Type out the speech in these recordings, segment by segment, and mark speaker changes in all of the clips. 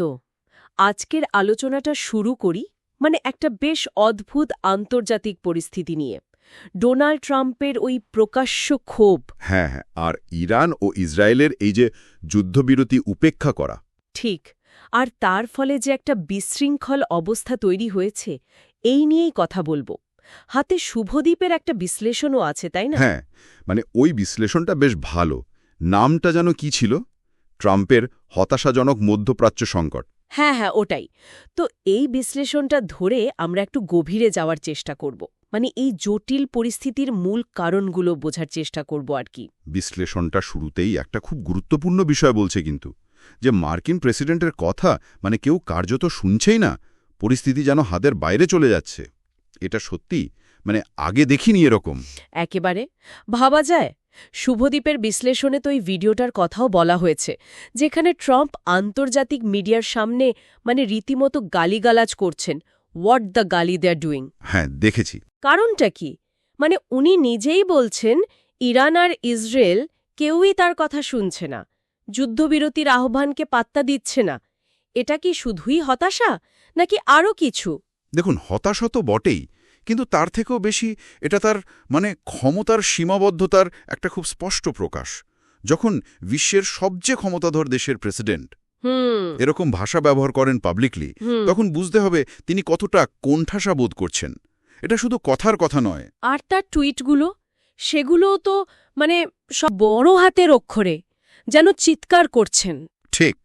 Speaker 1: তো আজকের আলোচনাটা শুরু করি মানে একটা বেশ অদ্ভুত আন্তর্জাতিক পরিস্থিতি নিয়ে। ডোনাল্ড ট্রাম্পের ওই প্রকাশ্য ক্ষোভ।
Speaker 2: হ্যাঁ হ্যাঁ আর ইরান ও ইসরায়েলের এই যে যুদ্ধবিরতি উপেক্ষা করা।
Speaker 1: ঠিক আর তার ফলে যে একটা বিশৃঙ্খল অবস্থা তৈরি হয়েছে এই নিয়েই কথা বলব। হাতে শুভদ্বীপের একটা বিশ্লেষণও আছে তাই না?
Speaker 2: হ্যাঁ মানে ওই বিশ্লেষণটা বেশ ভালো। নামটা যেন কি ছিল? ট্রাম্পের হতাশাজনক মধ্যপ্রাচ্য সংকট।
Speaker 1: হ্যাঁ হ্যাঁ ওটাই। তো এই বিশ্লেষণটা ধরে আমরা একটু গভীরে যাওয়ার চেষ্টা করব। মানে এই জটিল পরিস্থিতির মূল কারণগুলো বোঝার চেষ্টা করব আর কি।
Speaker 2: বিশ্লেষণটা শুরুতেই একটা খুব গুরুত্বপূর্ণ বিষয় বলছে কিন্তু যে মার্কিন প্রেসিডেন্টের কথা মানে কেউ কার্যত শুনছেই না পরিস্থিতি যেন হাতের বাইরে চলে যাচ্ছে। এটা সত্যি মানে আগে দেখিনি এরকম।
Speaker 1: একেবারে। ভাবা যায় শুভদ্বীপের বিশ্লেষণে তো এই ভিডিওটার কথাও বলা হয়েছে যেখানে ট্রাম্প আন্তর্জাতিক মিডিয়ার সামনে মানে রীতিমতো গালিগালাজ করছেন হোয়াট দ্য গালি দে আর ডুইং
Speaker 2: হ্যাঁ দেখেছি।
Speaker 1: কারণটা কি? মানে উনি নিজেই বলছেন ইরান আর ইসরায়েল কেউই তার কথা শুনছে না যুদ্ধবিরতির আহ্বানকে পাত্তা দিচ্ছে না এটা কি শুধুই হতাশা নাকি আরও কিছু?
Speaker 2: দেখুন হতাশা তো বটেই কিন্তু তার থেকেও বেশি এটা তার মানে ক্ষমতার সীমাবদ্ধতার একটা খুব স্পষ্ট প্রকাশ। যখন বিশ্বের সবচেয়ে ক্ষমতাধর দেশের প্রেসিডেন্ট এরকম ভাষা ব্যবহার করেন পাবলিকলি তখন বুঝতে হবে তিনি কতটা কোণঠাসা বোধ করছেন। এটা শুধু কথার কথা নয়।
Speaker 1: আর তার টুইটগুলো সেগুলোও তো মানে সব বড় হাতের অক্ষরে যেন চিৎকার করছেন।
Speaker 2: ঠিক।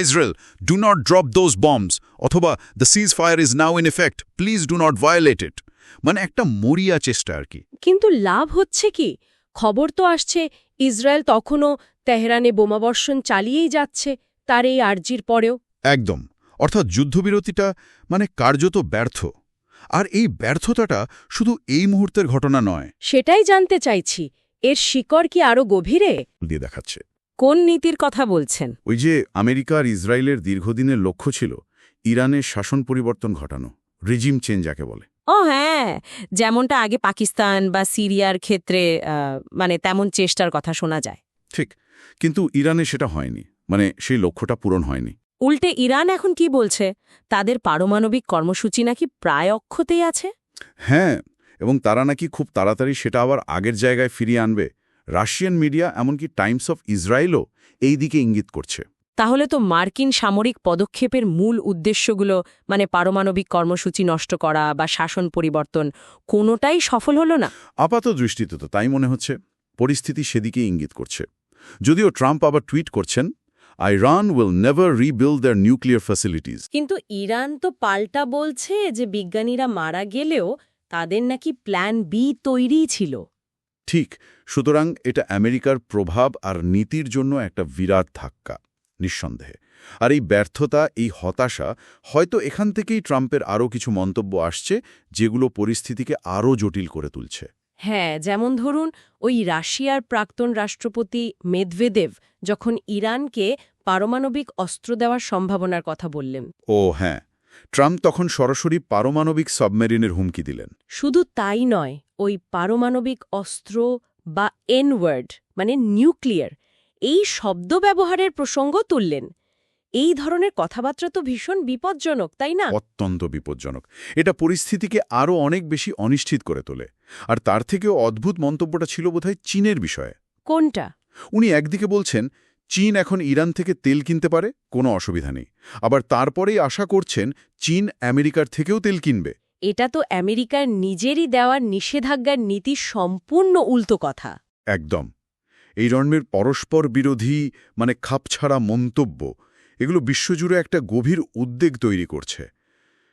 Speaker 2: Israel do not drop those bombs অথবা the ceasefire is now in effect please do not violate it মানে একটা মরিয়া চেষ্টা আর কি।
Speaker 1: কিন্তু লাভ হচ্ছে কি? খবর তো আসছে ইসরায়েল তখনও তেহরানে বোমাবর্ষণ চালিয়েই যাচ্ছে তার এই আর্জির পরেও।
Speaker 2: একদম। অর্থাৎ যুদ্ধবিরতিটা মানে কার্যত ব্যর্থ। আর এই ব্যর্থতাটা শুধু এই মুহূর্তের ঘটনা নয়।
Speaker 1: সেটাই জানতে চাইছি এর শিকড় কি আরও গভীরে?
Speaker 2: দিয়ে দেখাচ্ছে।
Speaker 1: কোন নীতির কথা বলছেন?
Speaker 2: ওই যে আমেরিকা আর ইসরায়েলের দীর্ঘদিনের লক্ষ্য ছিল ইরানের শাসন পরিবর্তন ঘটানো রিজিম চেঞ্জ যাকে বলে।
Speaker 3: ও হ্যাঁ যেমনটা আগে পাকিস্তান বা সিরিয়ার ক্ষেত্রে মানে তেমন চেষ্টার কথা শোনা যায়।
Speaker 2: ঠিক কিন্তু ইরানে সেটা হয়নি মানে সেই লক্ষ্যটা পূরণ হয়নি।
Speaker 3: উল্টে ইরান এখন কি বলছে? তাদের পারমাণবিক কর্মসূচি নাকি প্রায় অক্ষতেই আছে?
Speaker 2: হ্যাঁ এবং তারা নাকি খুব তাড়াতাড়ি সেটা আবার আগের জায়গায় ফিরিয়ে আনবে রাশিয়ান মিডিয়া এমনকি টাইমস অফ ইসরায়েলও এই দিকে ইঙ্গিত করছে।
Speaker 3: তাহলে তো মার্কিন সামরিক পদক্ষেপের মূল উদ্দেশ্যগুলো মানে পারমাণবিক কর্মসূচি নষ্ট করা বা শাসন পরিবর্তন কোনোটাই সফল হলো না?
Speaker 2: আপাত দৃষ্টিতে তো তাই মনে হচ্ছে পরিস্থিতি সেদিকে ইঙ্গিত করছে। যদিও ট্রাম্প আবার টুইট করছেন Iran will never rebuild their nuclear facilities.
Speaker 1: কিন্তু ইরান তো পাল্টা বলছে যে বিজ্ঞানীরা মারা গেলেও তাদের নাকি প্ল্যান বি তৈরিই ছিল।
Speaker 2: ঠিক সুতরাং এটা আমেরিকার প্রভাব আর নীতির জন্য একটা বিরাট ধাক্কা নিঃসন্দেহে। আর এই ব্যর্থতা এই হতাশা হয়তো এখান থেকেই ট্রাম্পের আরও কিছু মন্তব্য আসছে যেগুলো পরিস্থিতিকে আরও জটিল করে তুলছে।
Speaker 1: হ্যাঁ যেমন ধরুন ওই রাশিয়ার প্রাক্তন রাষ্ট্রপতি মেদভেদেভ যখন ইরানকে পারমাণবিক অস্ত্র দেওয়ার সম্ভাবনার কথা বললেন।
Speaker 2: ও হ্যাঁ। ট্রাম্প তখন সরাসরি পারমাণবিক সাবমেরিনের হুমকি দিলেন।
Speaker 1: শুধু তাই নয় ওই পারমাণবিক অস্ত্র বা এনওয়ার্ড মানে নিউক্লিয়ার এই শব্দ ব্যবহারের প্রসঙ্গ তুললেন। এই ধরনের কথাবার্তা তো ভীষণ বিপজ্জনক তাই না?
Speaker 2: অত্যন্ত বিপজ্জনক। এটা পরিস্থিতিকে আরও অনেক বেশি অনিশ্চিত করে তোলে। আর তার থেকেও অদ্ভুত মন্তব্যটা ছিল বোধহয় চীনের বিষয়ে।
Speaker 1: কোনটা?
Speaker 2: উনি একদিকে বলছেন চীন এখন ইরান থেকে তেল কিনতে পারে? কোনো অসুবিধা নেই। আবার তারপরেই আশা করছেন চীন আমেরিকার থেকেও তেল কিনবে।
Speaker 1: এটা তো আমেরিকার নিজেরই দেওয়ার নিষেধাজ্ঞার নীতি সম্পূর্ণ উল্টো কথা।
Speaker 2: একদম। এই ধরনের পরস্পর বিরোধী মানে খাপছাড়া মন্তব্য এগুলো বিশ্বজুড়ে একটা গভীর উদ্বেগ তৈরি করছে।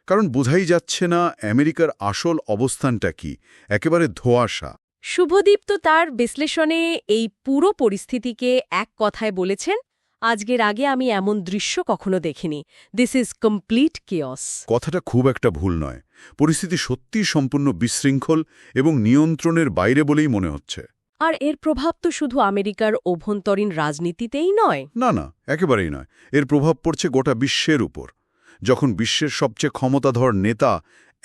Speaker 2: কারণ বোঝাই যাচ্ছে না আমেরিকার আসল অবস্থানটা কি একেবারে ধোঁয়াশা।
Speaker 1: শুভদীপ তো তার বিশ্লেষণে এই পুরো পরিস্থিতিকে এক কথায় বলেছেন আজকের আগে আমি এমন দৃশ্য কখনো দেখিনি। দিস ইজ কমপ্লিট কেয়স
Speaker 2: কথাটা খুব একটা ভুল নয়। পরিস্থিতি সত্যিই সম্পূর্ণ বিশৃঙ্খল এবং নিয়ন্ত্রণের বাইরে বলেই মনে হচ্ছে।
Speaker 1: আর এর প্রভাব তো শুধু আমেরিকার অভ্যন্তরীণ রাজনীতিতেই নয়।
Speaker 2: না না একেবারেই নয়। এর প্রভাব পড়ছে গোটা বিশ্বের উপর। যখন বিশ্বের সবচেয়ে ক্ষমতাধর নেতা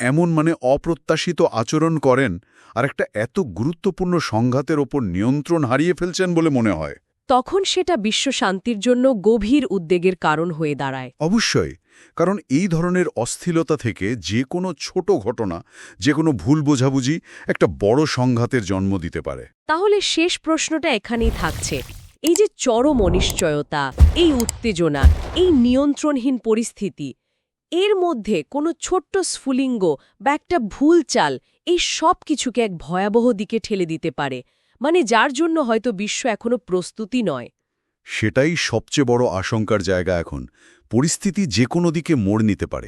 Speaker 2: এমন মানে অপ্রত্যাশিত আচরণ করেন আর একটা এত গুরুত্বপূর্ণ সংঘাতের ওপর নিয়ন্ত্রণ হারিয়ে ফেলছেন বলে মনে হয়।
Speaker 1: তখন সেটা বিশ্ব শান্তির জন্য গভীর উদ্বেগের কারণ হয়ে দাঁড়ায়।
Speaker 2: অবশ্যই কারণ এই ধরনের অস্থিরতা থেকে যে কোনো ছোট ঘটনা যে কোনো ভুল বোঝাবুঝি একটা বড় সংঘাতের জন্ম দিতে পারে।
Speaker 1: তাহলে শেষ প্রশ্নটা এখানেই থাকছে। এই যে চরম অনিশ্চয়তা এই উত্তেজনা এই নিয়ন্ত্রণহীন পরিস্থিতি এর মধ্যে কোনো ছোট্ট স্ফুলিঙ্গ বা একটা ভুল চাল এই সব কিছুকে এক ভয়াবহ দিকে ঠেলে দিতে পারে মানে যার জন্য হয়তো বিশ্ব এখনও প্রস্তুতি নয়।
Speaker 2: সেটাই সবচেয়ে বড় আশঙ্কার জায়গা এখন। পরিস্থিতি যে কোনো দিকে মোড় নিতে পারে।